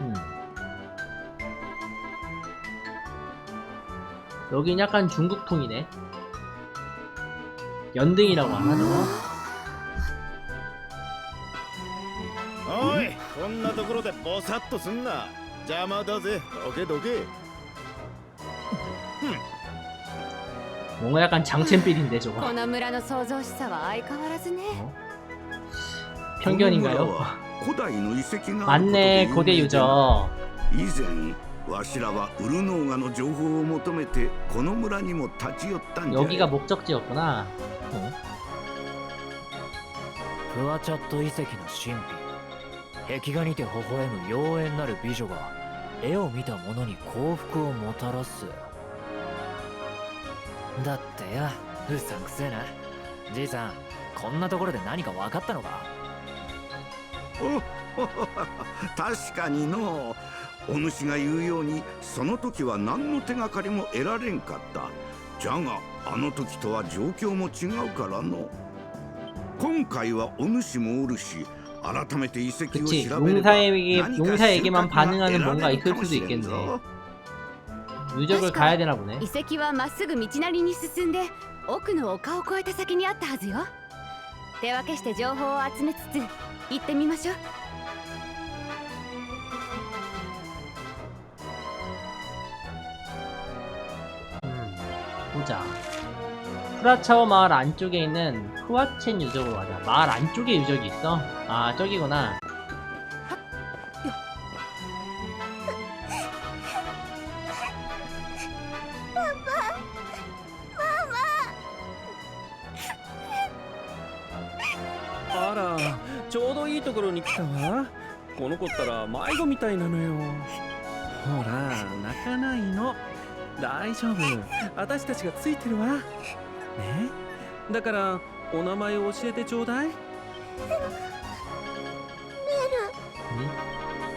음. 여긴 약간 중국풍이네. 연등이라고 하죠. おいこんなところでボサッとすんな邪魔だぜどけどけ 뭔가 약간 장첸삘인데 저거. この村の創造しさは相変わらずね 편견인가요? 古代の遺跡が 맞네 あることで 고대 有名じゃ 유저. 以前わしらはウルノーガの情報を求めてこの村にも立ち寄ったんじゃ 여기가 목적지였구나. 어? フワチャット遺跡の神秘壁画にて微笑む妖艶なる美女が絵を見た者に幸福をもたらすだってやうさんくせえなじいさんこんなところで何か分かったのか 確かにのお主が言うようにその時は何の手がかりも得られんかったじゃがあの時とは状況も違うからの今回はお主もおるし改めて遺跡を 그치 調べれば 용사에게 何か 용사에게만 収穫が 반응하는 得ら 뭔가 れる 있을 かも 수도 しれん 있겠네. ぞ 유적을 가야 되나 보네. 遺跡はまっすぐ道なりに進んで奥の丘を越えた先にあったはずよ手分けして情報を集めつつ 行ってみましょう 음, 보자. 프라차오 마을 안쪽에 있는 후아첸 유적으로 가자. 마을 안쪽에 유적이 있어? 아, 저기구나. たいなのよ。ほら泣かないの。大丈夫。私たちがついてるわ。ね？だからお名前を教えてちょうだい。 응?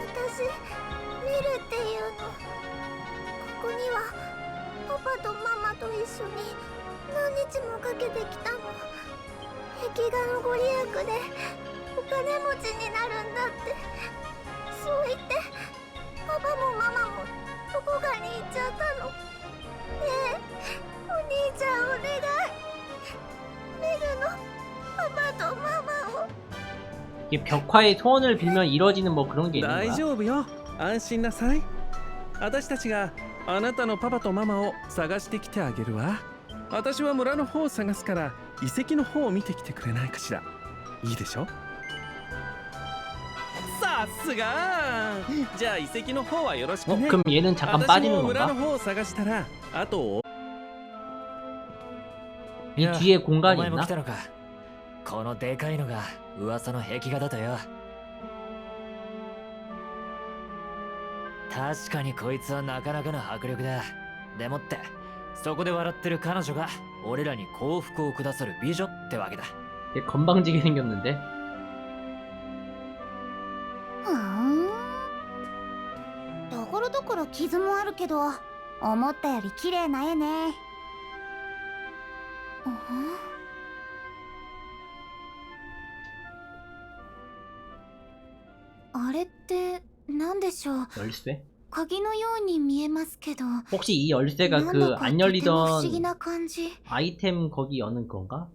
私ミルっていう。のここにはパパとママと一緒に何日もかけてきたの。壁画のご利益でお金持ちになるんだってそう言ってパパもママもどこかに行っちゃったのねえお兄ちゃんお願いミルのパパとママを 이게 벽화에 소원을 빌면 이뤄지는 뭐 그런 게 있는 大 거야? 丈夫よ安心なさい私たちがあなたのパパとママを探してきてあげるわ私は村の方を探すから遺跡の方を見てきてくれないかしらいいでしょ さすがじゃあ遺跡の方はよろしく 어? ね 그럼 얘는 잠깐 私 빠지는 も村の 건가? 方を探したらあと 이 야, 뒤에 お 공간이 前も 있나? 来たのかこのでかいのが噂の壁画だとよ確かにこいつはなかなかの迫力だでもってそこで笑ってる彼女が俺らに幸福をくださる美女ってわけだ 얘 건방지게 생겼는데? 傷もあるけど思ったより綺麗な絵ねうんあれって何でしょう 열쇠? 鍵のように見えますけど 혹시 이 열쇠가 なん 그 だか 안 とても不思議 열리던 な感じ 아이템 거기 여는 건가?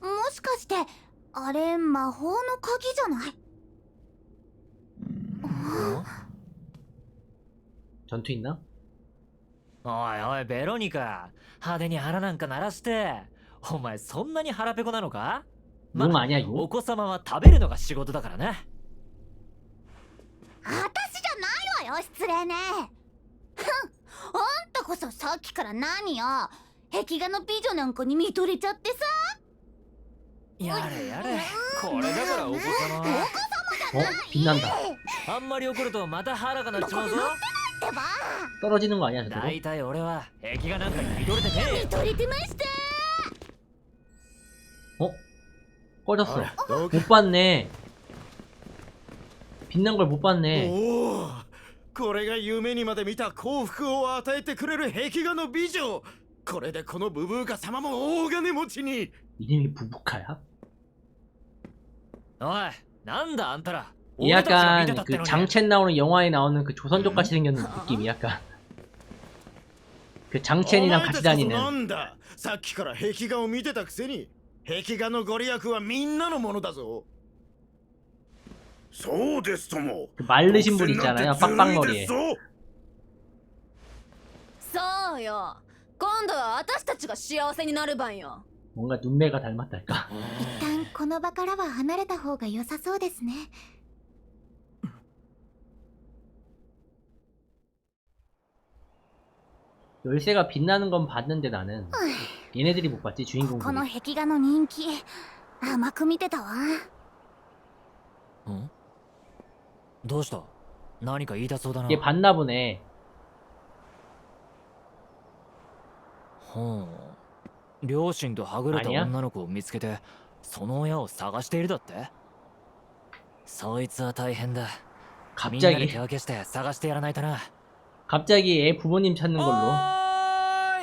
もしかしてあれ魔法の鍵じゃない 전투 있나? おいおいベロニカ派手に腹なんか鳴らしてお前そんなに腹ペコなのか 용 아니야 お 용? 子様は食べるのが仕事だからな私じゃないわよ失礼ねふんあんたこそさっきから何よ壁画の美女なんかに見とれちゃってさやれやれこれだからお子様は 어? 빛난다 あんまり怒るとまた腹が鳴っちまうぞってば 떨어지는 거 아니야 저거? 大体俺は壁画なんかに見とれてねえよ見とれてました 어? 꺼졌어 ほらどけ 못 봤네 빛난 걸 못 봤네 おおこれが夢にまで見た幸福を与えてくれる壁画の美女これでこのブブーカ様も大金持ちに 이름이 부부카야? おい なんだあんたら 얘 약간 그 장첸 나오는 영화에 나오는 그 조선족 같이 생겼는 느낌이 약간 그 장첸이랑 お前 같이 たちこそ 다니는 なんださっきから壁画を見てたくせに壁画のご利益はみんなのものだぞそうですとも 그 마르신 분 있잖아요 独占なんてずるい 빡빡머리에 ですぞそうよ今度は私たちが幸せになる番よ 뭔가 눈매가 닮았달까 一旦この場からは離れた方が良さそうですね 열쇠가 빛나는 건 봤는데 나는 얘네들이 못 봤지 こ 주인공들이 の壁画の人気甘く見てたわんどうした何か言いたそうだな 얘 봤나 보네 ほう 両親とはぐれた何や女の子を見つけてその親を探しているだってそいつは大変だみんなで 갑자기 手分けして探してやらないとな 갑자기 애 부모님 찾는 걸로 お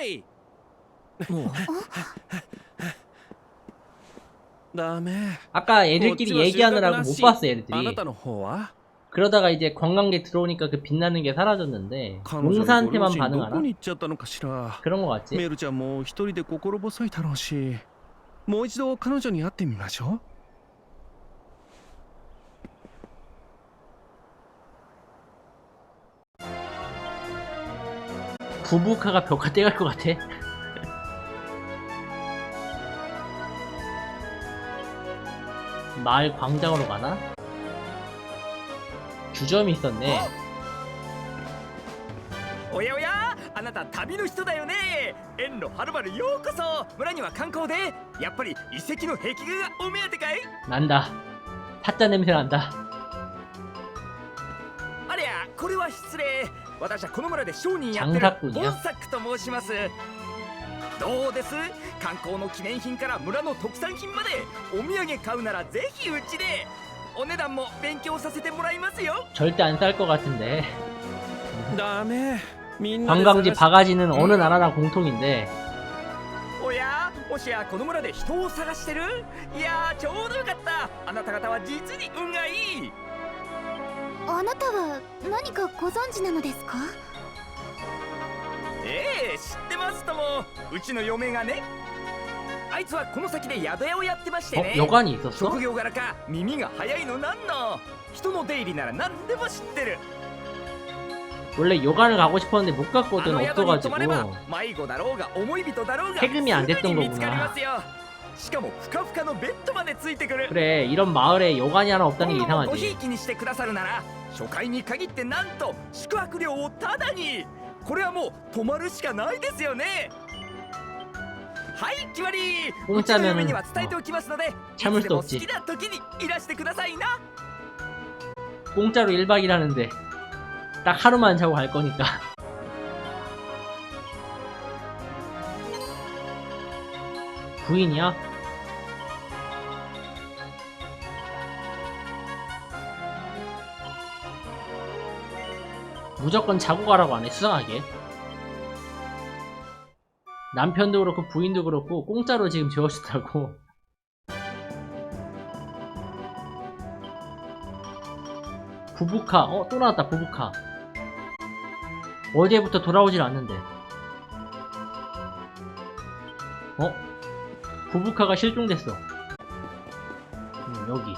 ーいもうダメ 아까 こっち 애들끼리 は収穫 얘기하느라고 な 못 し 봤어 あな 애들이 たの方は 그러다가 이제 관광객 들어오니까 그 빛나는 게 사라졌는데 彼女のご両 용사한테만 親ど 반응하나? こに行っちゃったのかしら 그런 거 같지? メルちゃんも一人で心細いだろうしもう一度彼女に会ってみましょう 부부카가 벽화 떼갈 것 같아 마을 광장으로 가나? 주점이 있었네 おやおやあなた旅の人だよね遠路はるばるようこそ村には観光でやっぱり遺跡の壁画がお目当てかい 난다 타짜 냄새 난다 ありゃこれは失礼私はこの村で商人やってる장사꾼이야 ボンサックと申しますどうです観光の記念品から村の特産品までお土産買うならぜひうちで お値段も勉強させてもらいますよ 절대 안 쌀 것 같은데 ダメみんなで 관광지 探し 바가지는 어느 나라나 공통인데 おやもしやこの村で人を探してるいやーちょうどよかったあなた方は実に運がいいあなたは何かご存知なのですかええ知ってますともうちの嫁がね あいつはこの先で宿屋をやってましてね 어? 여관이 있었어? 職業柄か耳が早いのなんの人の出入りなら何でも知ってる 원래 요관을 가고 싶었는데 못 あ 갔거든 の宿に泊まれば 없어가지고 迷子だろうが思い人だろうが 세금이안됐던 すぐに見つかり 거구나 ますよしかもふかふかのベッドまでついてくる 그래 이런 마을에 요관이 하나 없다는 게 今後もごひい 이상하지 きにしてくださるなら初回に限ってなんと宿泊料をタダにこれはもう泊まるしかないですよね はい決まり公うちの 짜면은 嫁には伝えておきますのでい 참을 つで 수 も好 없지 きな時にいらしてくださいな 공짜로 1박이라는데 딱 하루만 자고 갈 거니까 부인이야? 무조건 자고 가라고 하네 수상하게 남편도 그렇고 부인도 그렇고 공짜로 지금 재워준다고. 부부카. 어 또 나왔다 부부카. 어제부터 돌아오질 않는데. 어? 부부카가 실종됐어. 음, 여기.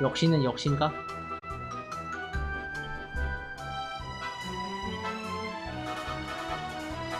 역시는 역신가?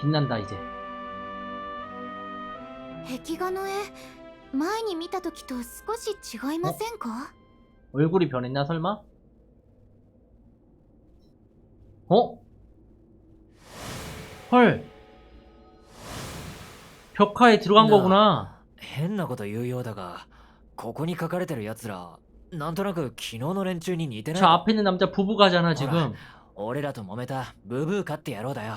빛난다 이제 壁画の絵前に見た時と少し違いませんか 얼굴이 변했나 설마? 어? 헐 벽화에 들어간 な 거구나 変なこと言うようだが ここに書かれてる奴らなんとなく昨日の連中に似てない 저 앞에 있는 남자 부부가잖아 지금 俺らと揉めたブブーカって野郎だよ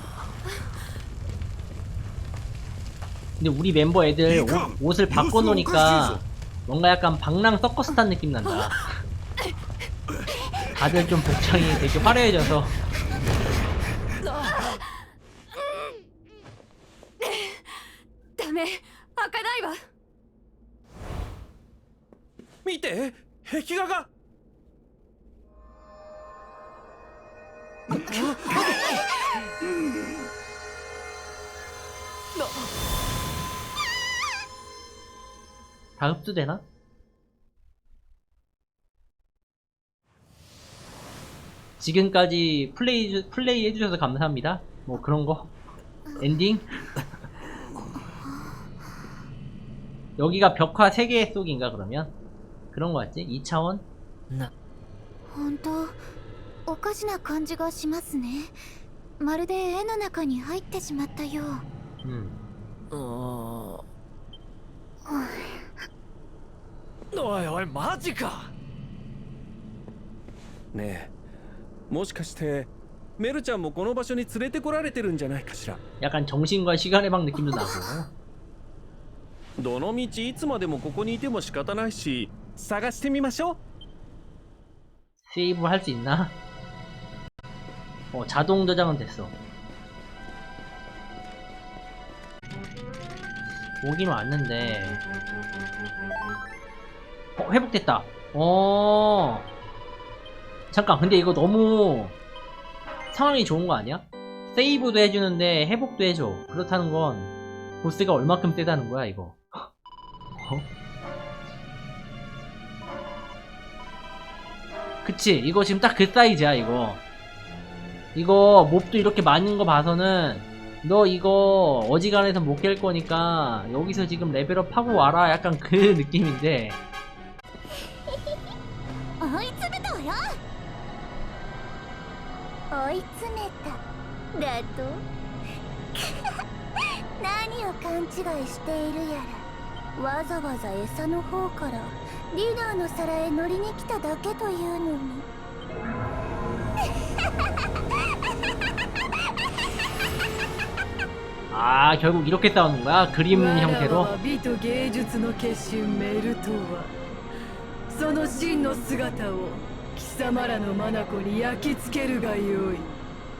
근데 우리 멤버 애들 옷, 옷을 바꿔놓으니까 뭔가 약간 방랑 서커스 탄 느낌 난다 다들 좀 복장이 되게 화려해져서 ダメ開かないわ見て壁画が 다 흡수되나? 지금까지 플레이, 플레이 해주셔서 감사합니다. 뭐 그런 거. 엔딩? 여기가 벽화 3개 속인가 그러면? 그런 거 같지? 2차원? な本当おかしな感じがしますねまるで絵の中に入ってしまったよう 음. おいおいマジかねえもしかしてメルちゃんもこの場所に連れてこられてるんじゃないかしら 약간 정신과 시간의 방 느낌도 나고. どのみちいつまでもここにいても仕方ないし探してみましょう 세이브 할 수 있나? 어, 자동 저장은 됐어. 오긴 왔는데. 어, 회복됐다. 어. 잠깐, 근데 이거 너무 상황이 좋은 거 아니야? 세이브도 해주는데 회복도 해줘. 그렇다는 건 보스가 얼마큼 세다는 거야, 이거. 어? 그치 이거 지금 딱 그 사이즈야 이거 이거 몹도 이렇게 많은 거 봐서는 너 이거 어지간해서 못 깰 거니까 여기서 지금 레벨업 하고 와라 약간 그 느낌인데 だと何を勘違いしているやらわざわざ餌の方からディナーの皿へ乗りに来ただけというのに 아 결국 이렇게 싸우는 거야 그림 형태로 美と芸術の結晶メルトはその真の姿を貴様らの眼に焼き付けるがよい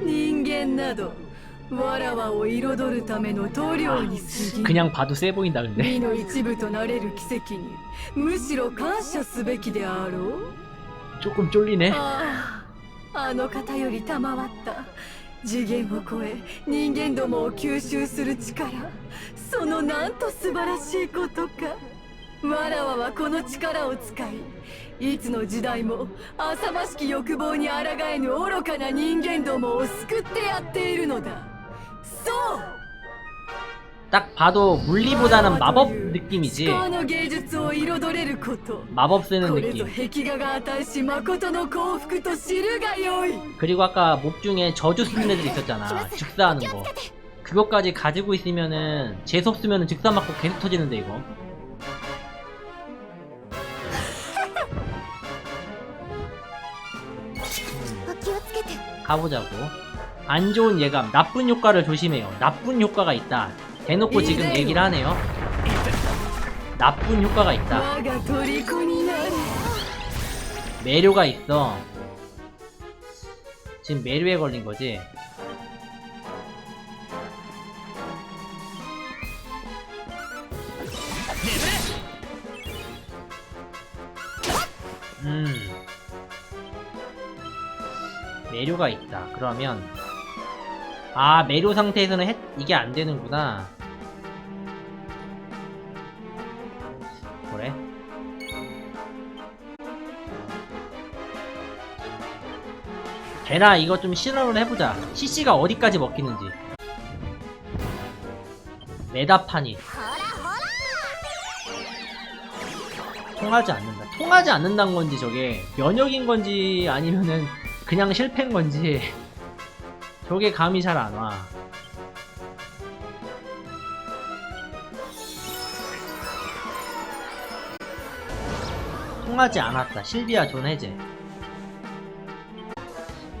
人間などわらわを彩るための塗料に過ぎ 그냥 봐도 세 보인다 근데. 美の一部となれる奇跡にむしろ感謝すべきであろう 조금 쫄리네. あああの方より賜った次元を超え人間どもを吸収する力そのなんと素晴らしいことか わらわはこの力を使いいつの時代も浅ましき欲望に抗えぬ愚かな人間どもを救ってやっているのだそう 딱 봐도 물리보다는 마법 느낌이지. 思考の芸術を彩れること 마법 쓰는 これぞ 느낌. 壁画が値し誠の幸福と知るがよい 그리고 아까 몹 중에 저주 쓰는 애들 있었잖아. 즉사하는 거. 그것까지 가지고 있으면은 재수 쓰면은 즉사 맞고 계속 터지는데 이거. 가보자고. 안 좋은 예감 나쁜 효과를 조심해요. 나쁜 효과가 있다. 대놓고 지금 얘기를 하네요. 나쁜 효과가 있다. 매료가 있어. 지금 매료에 걸린 거지? 음. 매료가 있다. 그러면 아 매료 상태에서는 해- 이게 안 되는구나. 그래? 되나 이거 좀 실험을 해보자. CC가 어디까지 먹히는지. 메다판이 통하지 않는다. 통하지 않는다는 건지 저게 면역인 건지 아니면은 그냥 실패인 건지 저게 감이 잘 안 와. 통하지 않았다. 실비아 존 해제.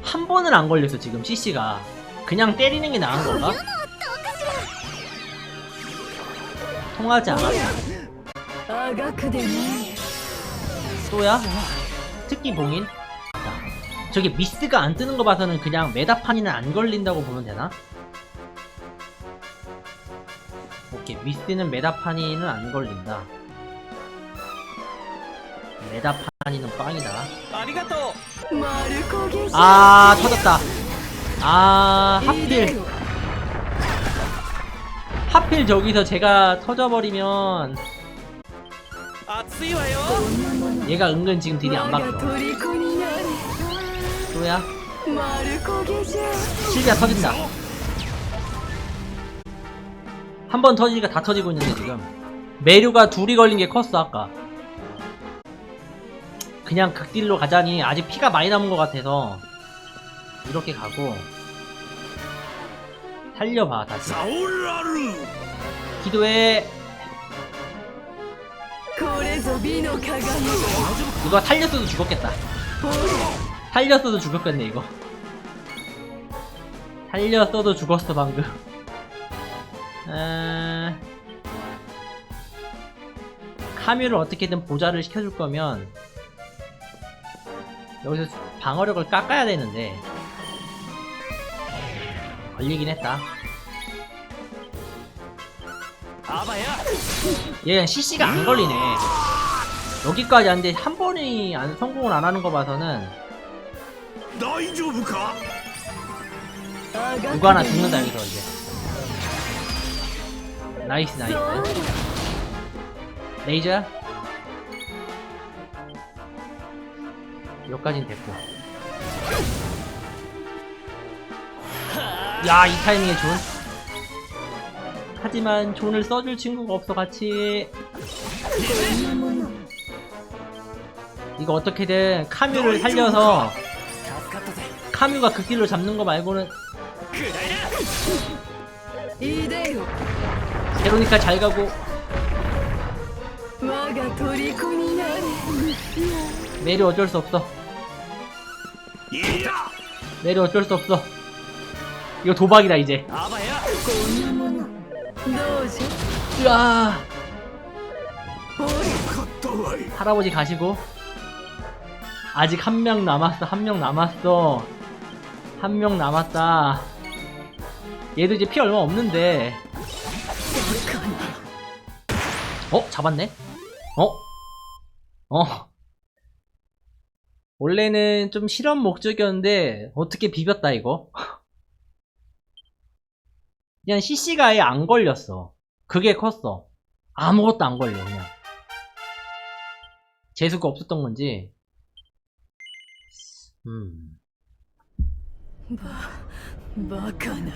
한 번은 안 걸렸어, 지금 CC가. 그냥 때리는 게 나은 건가? 통하지 않았다. 또야? 특기 봉인? 저게 미스가 안 뜨는 거 봐서는 그냥 메다판이나 안 걸린다고 보면 되나? 오케이 미스는 메다판이는 안 걸린다. 메다판이는 빵이다. 아 터졌다. 아 하필. 하필 저기서 제가 터져버리면 아, 얘가 은근 지금 딜이 안 막혀 누구야? 실비야 터진다. 한 번 터지니까 다 터지고 있는데 지금. 메류가 둘이 걸린 게 컸어 아까. 그냥 극딜로 가자니 아직 피가 많이 남은 것 같아서 이렇게 가고 살려봐 다시. 기도해. 이거 살렸어도 죽었겠다. 살렸어도 죽었겠네 이거. 살렸어도 죽었어 방금. 카뮤를 어떻게든 보좌를 시켜줄 거면 여기서 방어력을 깎아야 되는데 걸리긴 했다. 아바야! 얘 그냥 CC가 안 걸리네. 여기까지 하는데 한 번이 안, 성공을 안 하는 거 봐서는 大丈夫か 누구 하나 죽는다 여기서 이제 나이스 나이스 레이저야? 여기까진 됐고 야 이 타이밍에 존 하지만 존을 써줄 친구가 없어 같이 이거 어떻게든 카뮤를 살려서 助かったぜ 카뮤가 그 길로 잡는 거 말고는 이대요. 세로니카 잘 가고 와가 토리코니 메리 어쩔 수 없어. 메리 어쩔 수 없어. 이거 도박이다 이제. 으아. 할아버지 가시고 아직 한 명 남았어 한 명 남았어. 한 명 남았다 얘도 이제 피 얼마 없는데 어? 잡았네? 어? 어? 원래는 좀 실험 목적이었는데 어떻게 비볐다 이거 그냥 CC가 아예 안 걸렸어 그게 컸어 아무것도 안 걸려 그냥 재수가 없었던 건지 음 ババカな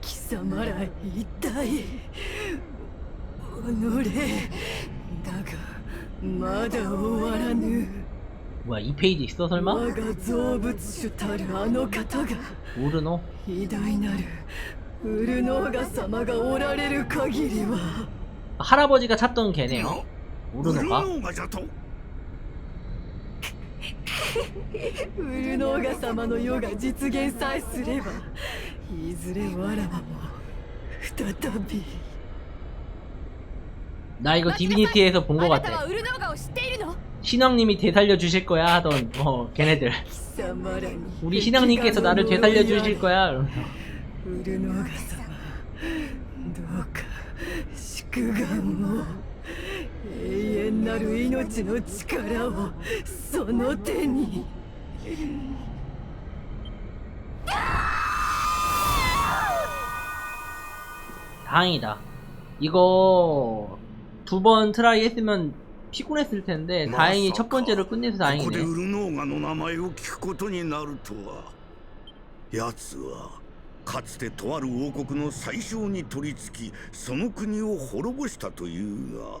貴様ら一体己だがまだ終わらぬ 뭐야 이 페이지 있어 설마? 我が造物主たるあの方が 우르노? 偉大なるウルノーガ様がおられる限りは 할아버지가 찾던 걔네요 ウル 우르노가? ノーガじゃと ウルノーガ様の世が実現さえすればいずれわらわも再び 나 이거 디비니티에서 본 거 あなた 같아 はウルノーガを知っているの 신왕님이 되살려 주실 거야 하던 어 걔네들 貴様らに 우리 신왕님께서 나를 되살려 주실 거야 이러면서. ウルノーガ様どうか祝願を 永遠なる命の力をその手に 다행이다 이거 두 번 트라이 했으면 피곤했을 텐데 다행히 첫 번째로 끝내서 ここで 다행이네 ウルノーガの名前を聞くことになるとは奴はかつてとある王国の最小に取り付きその国を滅ぼしたというが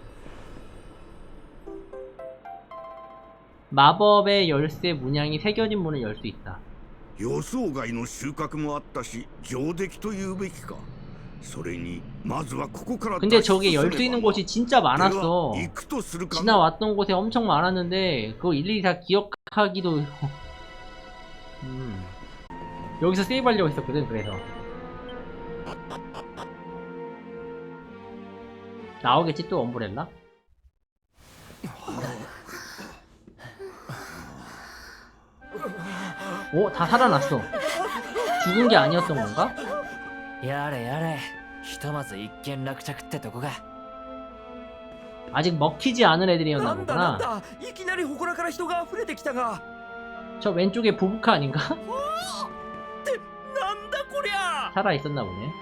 마법의 열쇠 문양이 새겨진 문을 열 수 있다 予想外の収穫もあったし上出来と言うべきかそれにまずはここから 근데 脱出 저게 せね 열 ば 수 있는 곳이 진짜 では 많았어 行くとするかの 지나왔던 곳에 엄청 많았는데 그거 일일이 다 기억하기도 음. 여기서 세이브하려고 했었거든 그래서 나오겠지 또 엄브렐라? 오, 다 살아났어. 죽은 게 아니었던 건가? やれやれひとまず一件落着ってとこか 아직 먹히지 않은 な 애들이었나 んだなん 보구나. だいきなり祠から人が溢れてきたが 저 왼쪽에 부부카 아닌가? なんだこりゃ 살아 있었나 보네.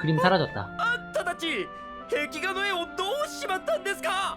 그림 사라졌다. あんたたち壁画の絵をどうしまったんですか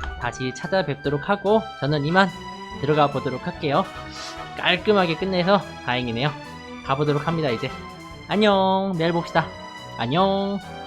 다시 찾아뵙도록 하고 저는 이만 들어가 보도록 할게요. 깔끔하게 끝내서 다행이네요. 가보도록 합니다, 이제. 안녕. 내일 봅시다. 안녕.